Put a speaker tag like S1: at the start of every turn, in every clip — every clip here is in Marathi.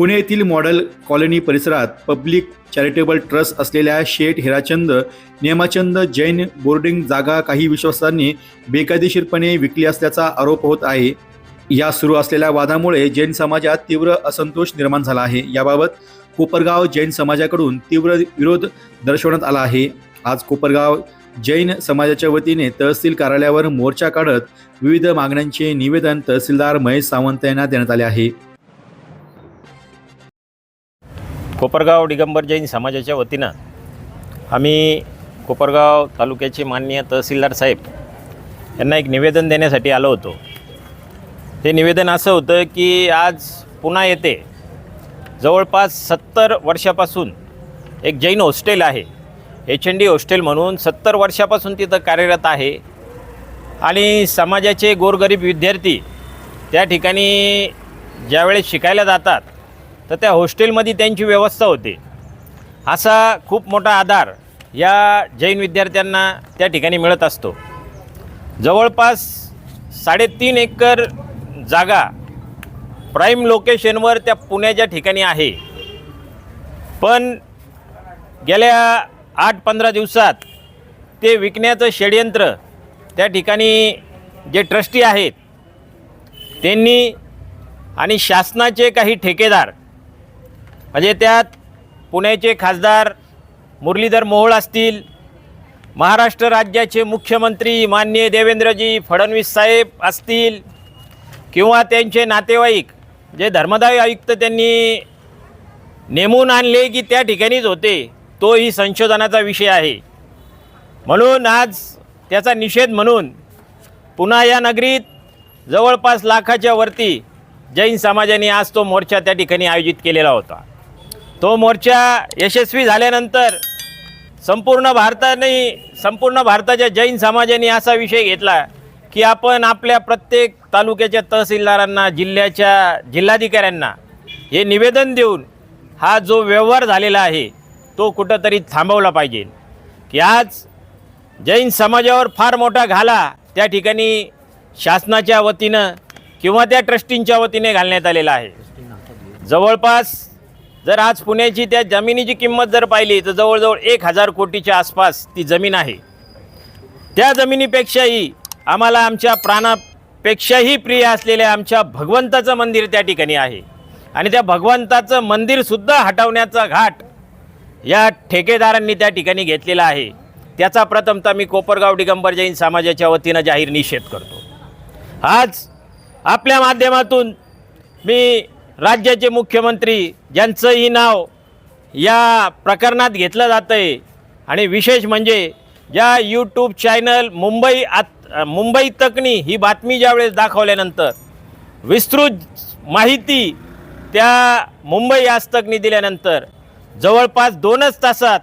S1: पुणे येथील मॉडेल कॉलनी परिसरात पब्लिक चॅरिटेबल ट्रस्ट असलेल्या शेठ हिराचंद नेमाचंद जैन बोर्डिंग जागा काही विश्वासांनी बेकायदेशीरपणे विकली असल्याचा आरोप होत आहे. या सुरू असलेल्या वादामुळे जैन समाजात तीव्र असंतोष निर्माण झाला आहे. याबाबत कोपरगाव जैन समाजाकडून तीव्र विरोध दर्शवण्यात आला आहे. आज कोपरगाव जैन समाजाच्या वतीने तहसील कार्यालयावर मोर्चा काढत विविध मागण्यांचे निवेदन तहसीलदार महेश सावंत यांना देण्यात आले आहे.
S2: कोपरगाव दिगंबर जैन समाजाच्या वतीनं आम्ही कोपरगाव तालुक्याचे माननीय तहसीलदार साहेब यांना एक निवेदन देण्यासाठी आलो होतो. ते निवेदन असं होतं की आज पुन्हा येते जवळपास सत्तर वर्षापासून एक जैन हॉस्टेल आहे. एच एन डी हॉस्टेल म्हणून सत्तर वर्षापासून तिथं कार्यरत आहे आणि समाजाचे गोरगरीब विद्यार्थी त्या ठिकाणी ज्यावेळेस शिकायला जातात तर त्या हॉस्टेलमध्ये त्यांची व्यवस्था होते. असा खूप मोठा आधार या जैन विद्यार्थ्यांना त्या ठिकाणी मिळत असतो. जवळपास साडेतीन एकर जागा प्राईम लोकेशनवर त्या पुण्याच्या ठिकाणी आहे. पण गेल्या आठ पंधरा दिवसात ते विकण्याचं षडयंत्र त्या ठिकाणी जे ट्रस्टी आहेत त्यांनी आणि शासनाचे काही ठेकेदार म्हणजे त्यात पुण्याचे खासदार मुरलीधर मोहोळ असतील महाराष्ट्र राज्याचे मुख्यमंत्री माननीय देवेंद्रजी फडणवीस साहेब असतील किंवा त्यांचे नातेवाईक जे धर्मदाय आयुक्त त्यांनी नेमून आणले की त्या ठिकाणीच होते तोही संशोधनाचा विषय आहे. म्हणून आज त्याचा निषेध म्हणून पुन्हा या नगरीत जवळपास लाखाच्या वरती जैन समाजाने आज तो मोर्चा त्या ठिकाणी आयोजित केलेला होता. तो मोर्चा यशस्वी झाल्यानंतर संपूर्ण भारताने संपूर्ण भारताच्या जैन समाजाने असा विषय घेतला की आपण आपल्या प्रत्येक तालुक्याच्या तहसीलदारांना जिल्ह्याच्या जिल्हाधिकाऱ्यांना हे निवेदन देऊन हा जो व्यवहार झालेला आहे तो कुठंतरी थांबवला पाहिजे. की आज जैन समाजावर फार मोठा घाला त्या ठिकाणी शासनाच्या वतीनं किंवा त्या ट्रस्टींच्या वतीने घालण्यात आलेला आहे. जवळपास जर आज पुण्याची त्या जमिनीची किंमत जर पाहिली तर जवळजवळ एक हजार कोटीच्या आसपास ती जमीन आहे. त्या जमिनीपेक्षाही आम्हाला आमच्या प्राणापेक्षाही प्रिय असलेल्या आमच्या भगवंताचं मंदिर त्या ठिकाणी आहे. आणि त्या भगवंताचं मंदिरसुद्धा हटवण्याचा घाट या ठेकेदारांनी त्या ठिकाणी घेतलेला आहे. त्याचा प्रथमतः मी कोपरगाव दिगंबर जैन समाजाच्या वतीनं जाहीर निषेध करतो. आज आपल्या माध्यमातून मी राज्याचे मुख्यमंत्री ज्यांचंही नाव या प्रकरणात घेतलं जातं आहे आणि विशेष म्हणजे ज्या यूट्यूब चॅनल मुंबई आत मुंबई तकनी ही बातमी ज्यावेळेस दाखवल्यानंतर विस्तृत माहिती त्या मुंबई आजतकनी दिल्यानंतर जवळपास दोनच तासात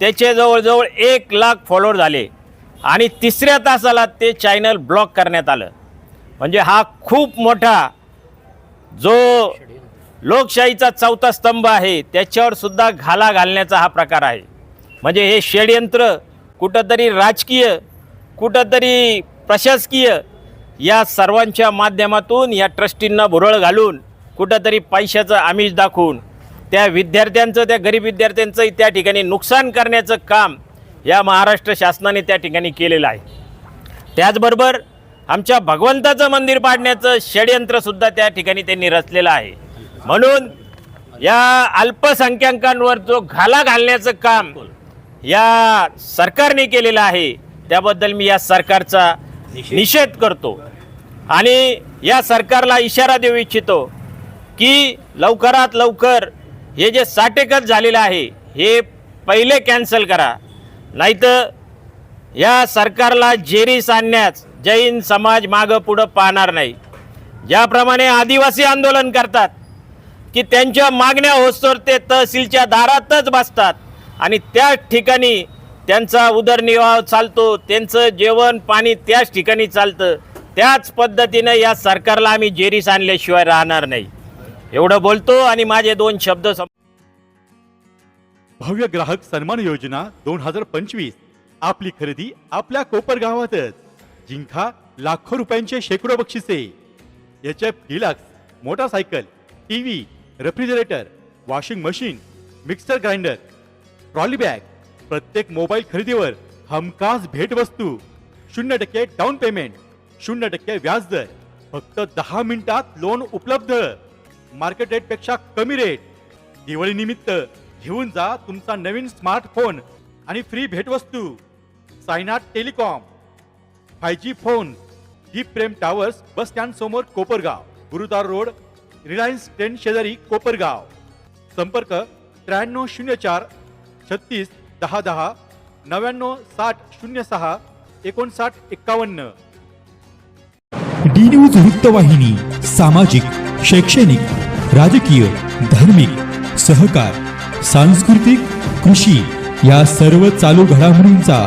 S2: त्याचे जवळजवळ एक लाख फॉलोअर झाले. आणि तिसऱ्या तासाला ते चॅनल ब्लॉक करण्यात आलं. म्हणजे हा खूप मोठा जो लोकशाहीचा चौथा स्तंभ आहे त्याच्यावर सुद्धा घाला घालण्याचा हा प्रकार आहे. म्हणजे हे षडयंत्र कुठंतरी राजकीय कुठंतरी प्रशासकीय या सर्वांच्या माध्यमातून या ट्रस्टींना भुरळ घालून कुठंतरी पैशाचं आमिष दाखवून त्या विद्यार्थ्यांचं त्या गरीब विद्यार्थ्यांचं त्या ठिकाणी नुकसान करण्याचं काम या महाराष्ट्र शासनाने त्या ठिकाणी केलेलं आहे. त्याचबरोबर आमच्या भगवंताचं मंदिर पाडण्याचं षडयंत्रसुद्धा त्या ठिकाणी त्यांनी रचलेलं आहे. म्हणून या अल्पसंख्याकांवर जो घाला घालण्याचं काम या सरकारने केलेलं आहे त्याबद्दल मी या सरकारचा निषेध करतो. आणि या सरकारला इशारा देऊ इच्छितो की लवकरात लवकर हे जे साठेकत झालेलं आहे हे पहिले कॅन्सल करा. नाहीतर या सरकारला जेरीस आणण्यास जैन समाज मागं पुढं पाहणार नाही. ज्याप्रमाणे आदिवासी आंदोलन करतात की त्यांच्या मागण्या होस्तोर ते तहसीलच्या दारातच बसतात आणि त्याच ठिकाणी त्यांचा उदरनिर्वाह चालतो त्यांचं जेवण पाणी त्याच ठिकाणी चालतं त्याच पद्धतीनं या सरकारला आम्ही जेरीस आणल्याशिवाय राहणार नाही. एवढं बोलतो आणि माझे दोन शब्द सम
S3: भव्य ग्राहक सन्मान योजना दोन हजार पंचवीस. आपली खरेदी आपल्या कोपर गावातच. जिंका लाखो रुपयांचे शेकडो बक्षिसे. H F deluxe motorcycle T V refrigerator washing machine mixer grinder trolley bag प्रत्येक मोबाईल खरेदीवर हमखास भेटवस्तू. शून्य टक्के डाऊन पेमेंट शून्य टक्के व्याजदर फक्त दहा मिनिटात लोन उपलब्ध. मार्केट रेटपेक्षा कमी रेट दिवाळीनिमित्त घेऊन जा तुमचा नवीन स्मार्टफोन आणि फ्री भेटवस्तू. Sainath telecom. Five G phone Deep Prem towers bus stand समोर Kopargaon. Gurudwara road Reliance trends शेजारी कोपरगाव. संपर्क त्र्याण्णव शून्य चार छत्तीस दहा दहा नव्याण्णव साठ शून्य सहा एकोणसाठ एक्कावन्न.
S4: डी न्यूज वृत्तवाहिनी सामाजिक शैक्षणिक राजकीय धार्मिक सहकार सांस्कृतिक कृषी या सर्व चालू घडामोडींचा